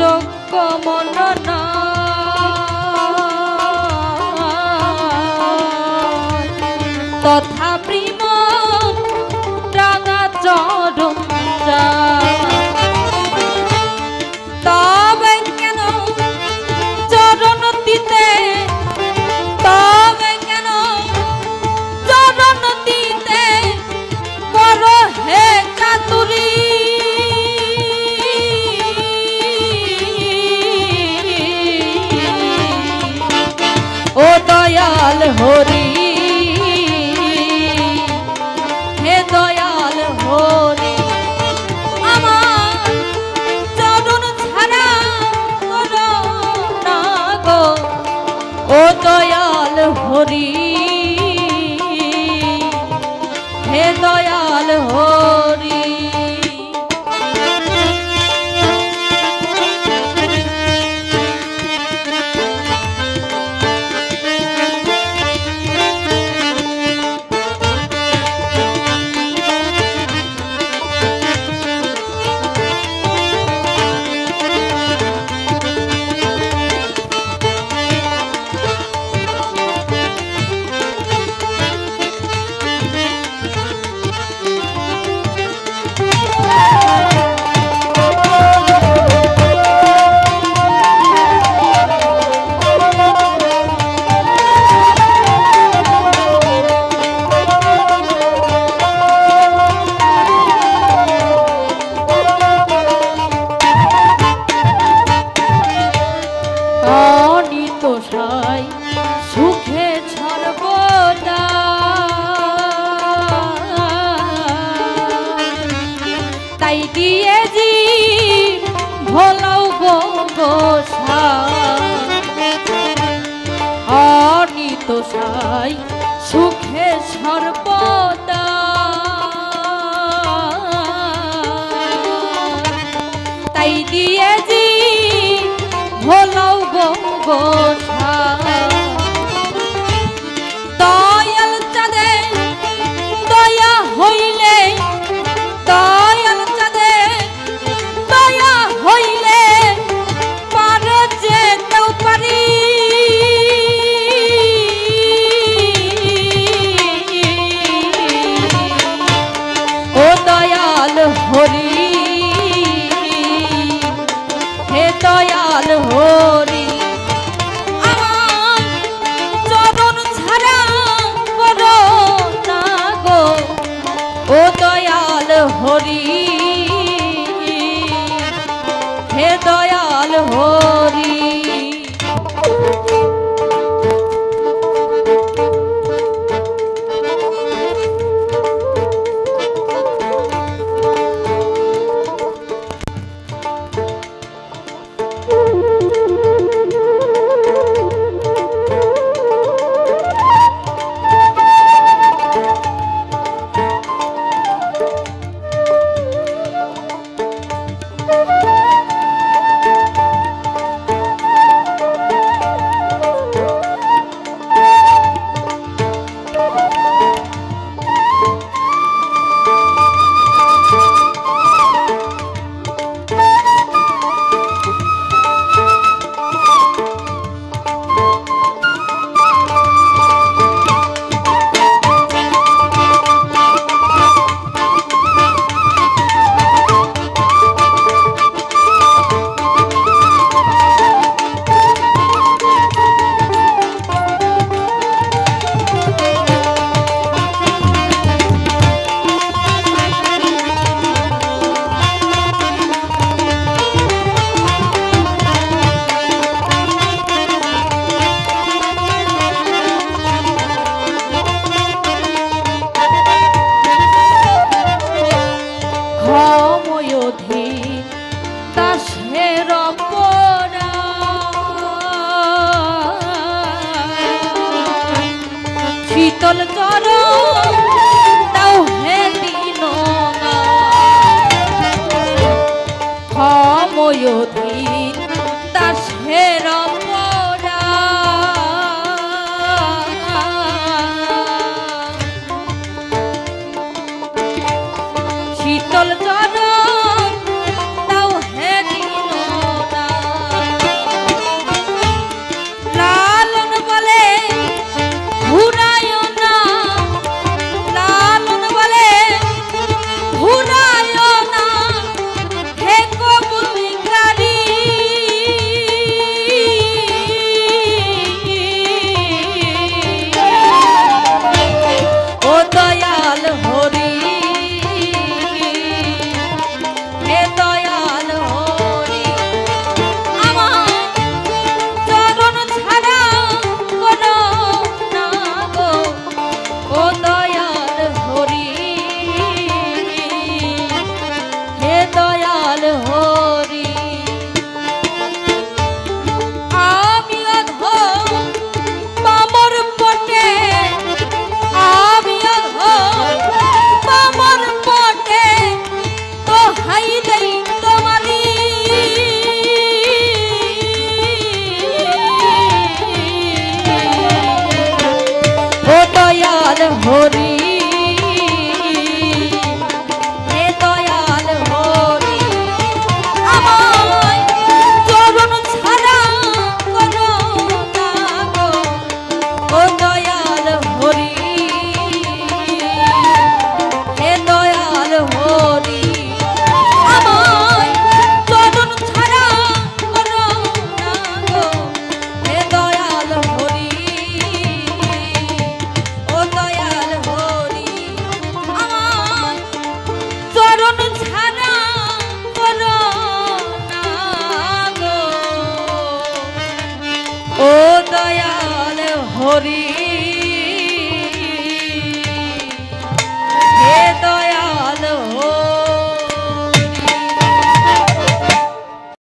যোগ্য মননা। তথা প্রেম দয়াল হরি। সুখে সর্বদা। তাই দিয়ে জি ভোলাও গঙ্গোসা সুখে সর্বদা। তাই দিয়ে জি শীতল চর তাও হে দিন ময়ূরী